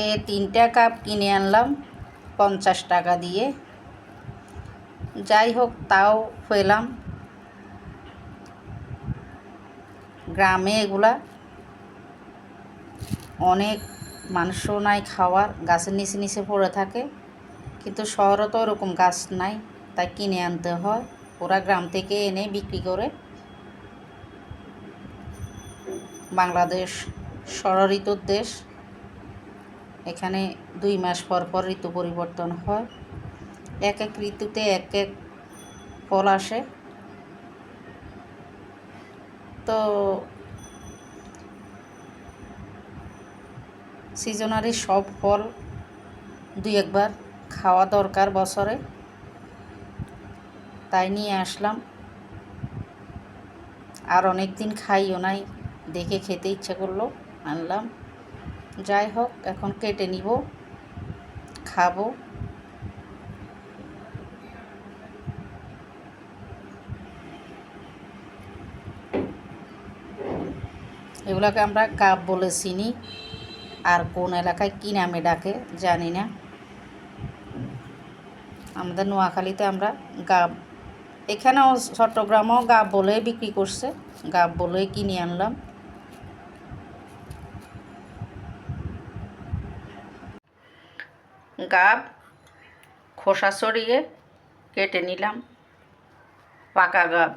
এ তিনটা কাপ কিনে আনলাম পঞ্চাশ টাকা দিয়ে। যাই হোক, তাও পেলাম। গ্রামে এগুলা অনেক মাংস নাই খাওয়ার, গাছের নিচে নিচে পড়ে থাকে। কিন্তু শহরে তো ওরকম গাছ নাই, তাই কিনে আনতে হয়। ওরা গ্রাম থেকে এনে বিক্রি করে। বাংলাদেশ ষড় ঋতুর দেশ। এখানে দুই মাস পর পর ঋতু পরিবর্তন হয়। এক এক ঋতুতে এক এক ফল আসে। তো সিজনারি সব ফল দুই একবার খাওয়া দরকার বছরে। তাই নিয়ে আসলাম। আর অনেক দিন খাইও নাই, দেখে খেতে ইচ্ছে করল, আনলাম। যাই হোক, এখন কেটে নিব, খাব। এগুলোকে আমরা কাপ বলে চিনি, আর কোন এলাকায় কী নামে ডাকে জানি না। আমাদের নোয়াখালীতে আমরা গাব, এখানেও চট্টগ্রামেও গাব বলে বিক্রি করছে, গাব বলে কিনে আনলাম। গাব খোসা সরিয়ে কেটে নিলাম পাকা গাব।